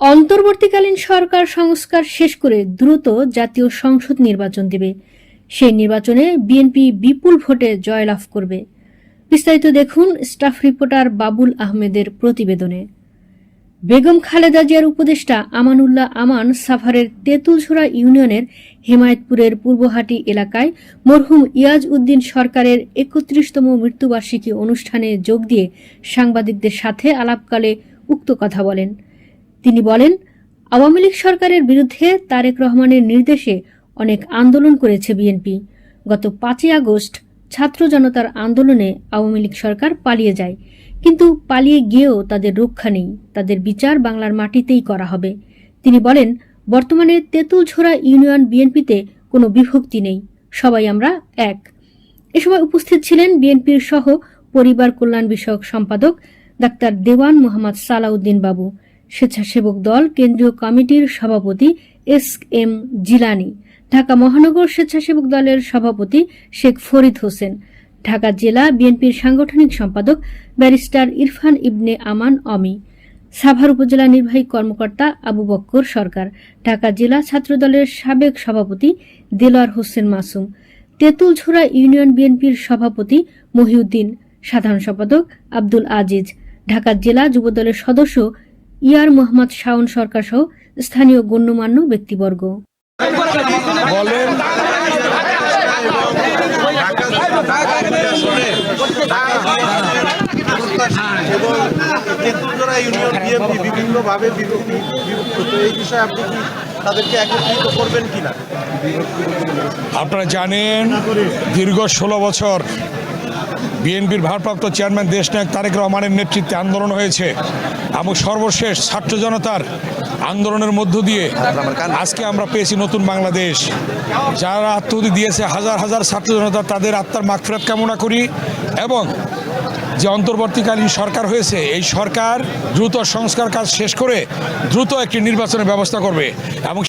অন্তর্বর্তীকালীন সরকার সংস্কার শেষ করে দ্রুত জাতীয় সংসদ নির্বাচন দেবে। সেই নির্বাচনে বিএনপি বিপুল ভোটে জয়লাভ করবে। বিস্তারিত দেখুন স্টাফ রিপোর্টার বাবুল আহমেদের প্রতিবেদনে। বেগম খালেদা জিয়ার উপদেষ্টা আমানুল্লাহ আমান সাভারের তেঁতুলছড়া ইউনিয়নের হেমায়েতপুরের পূর্বহাটি এলাকায় মরহুম ইয়াজ উদ্দিন সরকারের একত্রিশতম মৃত্যুবার্ষিকী অনুষ্ঠানে যোগ দিয়ে সাংবাদিকদের সাথে আলাপকালে উক্ত কথা বলেন। তিনি বলেন, আওয়ামী লীগ সরকারের বিরুদ্ধে তারেক রহমানের নির্দেশে অনেক আন্দোলন করেছে বিএনপি। গত পাঁচই আগস্ট ছাত্র জনতার আন্দোলনে আওয়ামী লীগ সরকার পালিয়ে যায়। কিন্তু পালিয়ে গিয়েও তাদের রক্ষা নেই। তাদের বিচার বাংলার মাটিতেই করা হবে। তিনি বলেন, বর্তমানে তেঁতুলছড়া ইউনিয়ন বিএনপিতে কোনো বিভক্তি নেই। সবাই আমরা এক। এ সময় উপস্থিত ছিলেন বিএনপির সহ পরিবার কল্যাণ বিষয়ক সম্পাদক ডাক্তার দেওয়ান মোহাম্মদ সালাউদ্দিন বাবু। স্বেচ্ছাসেবক দল কেন্দ্রীয় কমিটির সভাপতি এস এম জিলানি, ঢাকা মহানগর স্বেচ্ছাসেবক দলের সভাপতি শেখ ফরিদ হোসেন, ঢাকা জেলা বিএনপির সাংগঠনিক সম্পাদক ব্যারিস্টার ইরফান ইবনে আমান অমি, সাভার উপজেলা নির্বাহী কর্মকর্তা আবু বক্কর সরকার, ঢাকা জেলা ছাত্রদলের সাবেক সভাপতি দেলোয়ার হোসেন মাসুম তেঁতুলছড়া ইউনিয়ন বিএনপির সভাপতি মহিউদ্দিন, সাধারণ সম্পাদক আব্দুল আজিজ, ঢাকা জেলা যুবদলের সদস্য ইয়ার মোহাম্মদ শাওন সরকার সহ স্থানীয় গণ্যমান্য ব্যক্তিবর্গ। এবং তেঁতুলতলা ইউনিয়ন বিএনপি বিভিন্নভাবে বিভক্ত তো এই বিষয়ে আপনি কি তাদেরকে একত্রিত করবেন কিনা? আপনারা জানেন দীর্ঘ ষোলো বছর বিএনপির ভারপ্রাপ্ত চেয়ারম্যান দেশনায়ক তারেক রহমানের নেতৃত্বে আন্দোলন হয়েছে। এবং সর্বশেষ ছাত্র জনতার আন্দোলনের মধ্য দিয়ে আজকে আমরা পেয়েছি নতুন বাংলাদেশ। যারা আত্মহতি দিয়েছে হাজার হাজার ছাত্র জনতা, তাদের আত্মার মাগফিরাত কামনা করি এবং যে অন্তর্বর্তীকালীন সরকার হয়েছে, এই সরকার দ্রুত সংস্কার কাজ শেষ করে দ্রুত একটি নির্বাচনের ব্যবস্থা করবে। এবং